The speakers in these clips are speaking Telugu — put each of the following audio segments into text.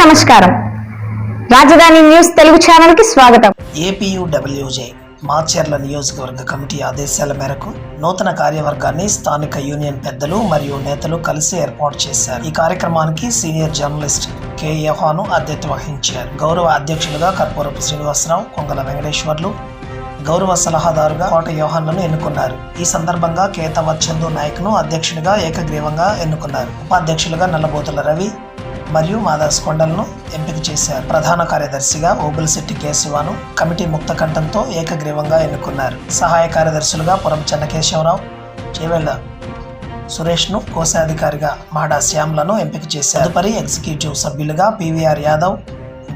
నమస్కారం. రాజధాని న్యూస్ తెలుగు ఛానల్కి స్వాగతం. ఏపీయూడబ్ల్యూజే మాచర్ల నియోజకవర్గ కమిటీ ఆదేశాల మేరకు నూతన కార్యవర్గాన్ని స్థానిక యూనియన్ పెద్దలు మరియు నేతలు కలిసి ఏర్పాటు చేశారు. ఈ కార్యక్రమానికి సీనియర్ జర్నలిస్ట్ కె. యోహాను అధ్యక్షత వహించారు. గౌరవ అధ్యక్షులుగా కర్పూరపు శ్రీనివాసరావు కొంగల వెంకటేశ్వర్లు గౌరవ సలహాదారుగా కోట యోహన్లను ఎన్నుకున్నారు. ఈ సందర్భంగా కేతవ చందు నాయక్ను అధ్యక్షుడిగా ఏకగ్రీవంగా ఎన్నుకున్నారు. ఉపాధ్యక్షులుగా నల్లబోతుల రవి మరియు మాదాస్ కొండలను ఎంపిక చేశారు. ప్రధాన కార్యదర్శిగా ఓబులశెట్టి కేశవాను కమిటీ ముక్త కంఠంతో ఏకగ్రీవంగా ఎన్నుకున్నారు. సహాయ కార్యదర్శులుగా పురం చెన్నకేశవరావు చేవెళ్ళ సురేష్ను కోశాధికారిగా మాడా శ్యామ్లను ఎంపిక చేశారు. తదుపరి ఎగ్జిక్యూటివ్ సభ్యులుగా పివిఆర్ యాదవ్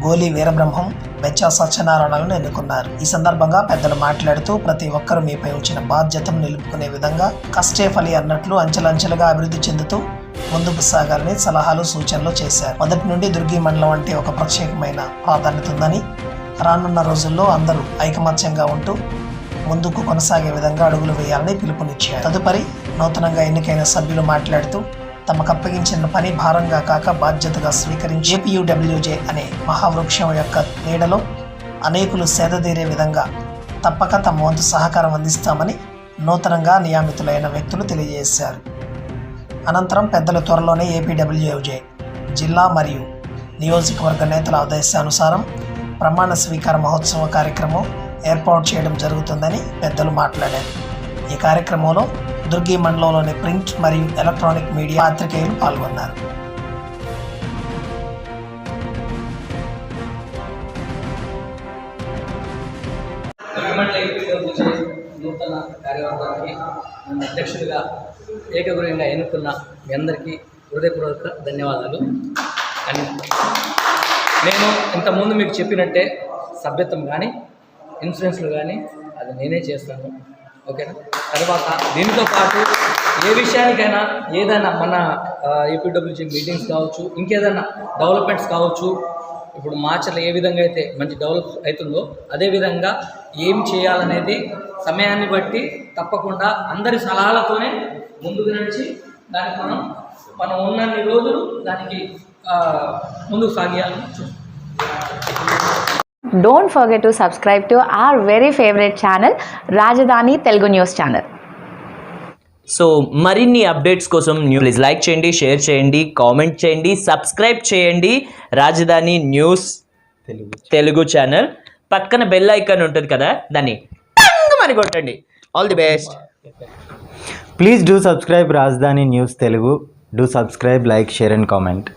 గోలి వీరబ్రహ్మం బెచ్చా సత్యనారాయణలను ఎన్నుకున్నారు. ఈ సందర్భంగా పెద్దలు మాట్లాడుతూ ప్రతి ఒక్కరూ మీపై ఉంచిన బాధ్యతను నిలుపుకునే విధంగా కష్టే ఫలి అన్నట్లు అంచెలంచెలుగా అభివృద్ధి చెందుతూ ముందుకు సాగాలని సలహాలు సూచనలు చేశారు. మొదటి నుండి దుర్గి మండలం అంటే ఒక ప్రత్యేకమైన ప్రాధాన్యత ఉందని రానున్న రోజుల్లో అందరూ ఐకమత్యంగా ఉంటూ ముందుకు కొనసాగే విధంగా అడుగులు వేయాలని పిలుపునిచ్చారు. తదుపరి నూతనంగా ఎన్నికైన సభ్యులు మాట్లాడుతూ తమకు అప్పగించిన పని భారంగా కాక బాధ్యతగా స్వీకరించి జేపీయూడబ్ల్యూజే అనే మహావృక్షం యొక్క నీడలో అనేకులు సేదతీరే విధంగా తప్పక తమ వంతు సహకారం అందిస్తామని నూతనంగా నియామితులైన వ్యక్తులు తెలియజేశారు. అనంతరం పెద్దల త్వరలోనే ఏపీడబ్ల్యూజే జిల్లా మరియు నియోజకవర్గ నేతల ఆదేశానుసారం ప్రమాణ స్వీకార మహోత్సవ కార్యక్రమం ఏర్పాటు చేయడం జరుగుతుందని పెద్దలు మాట్లాడారు. ఈ కార్యక్రమంలో దుర్గి మండలంలోని ప్రింట్ మరియు ఎలక్ట్రానిక్ మీడియా పాత్రికేయులు పాల్గొన్నారు. ఎమ్మెల్యే నూతన కార్యవర్గానికి నన్ను అధ్యక్షుడిగా ఏకగ్రీవంగా ఎన్నుకున్న మీ అందరికీ హృదయపూర్వక ధన్యవాదాలు. అని నేను ఇంతకుముందు మీకు చెప్పినట్టే సభ్యత్వం కానీ ఇన్సూరెన్స్లు కానీ అది నేనే చేస్తాను. ఓకేనా? తర్వాత దీనితో పాటు ఏ విషయానికైనా ఏదైనా మన ఏపీడబ్ల్యూజీ మీటింగ్స్ కావచ్చు ఇంకేదైనా డెవలప్మెంట్స్ కావచ్చు ఇప్పుడు మార్చర్లు ఏ విధంగా అయితే మంచి డెవలప్ అవుతుందో అదేవిధంగా ఏం చేయాలనేది సమయాన్ని బట్టి తప్పకుండా అందరి సలహాలతోనే ముందుకు నడిచి దానికి మనం మనం ఉన్నన్ని రోజులు దానికి ముందుకు సాగియాలని don't forget to subscribe to our very favourite channel Rajdhani Telugu news channel so మరిన్ని అప్డేట్స్ కోసం న్యూ ప్లీజ్ లైక్ చేయండి షేర్ చేయండి కామెంట్ చేయండి సబ్స్క్రైబ్ చేయండి రాజధాని న్యూస్ తెలుగు తెలుగు ఛానల్ పక్కన బెల్ ఐకాన్ ఉంటుంది కదా దాన్ని కొట్టండి. All the best please do subscribe Rajdhani news Telugu do subscribe like share and comment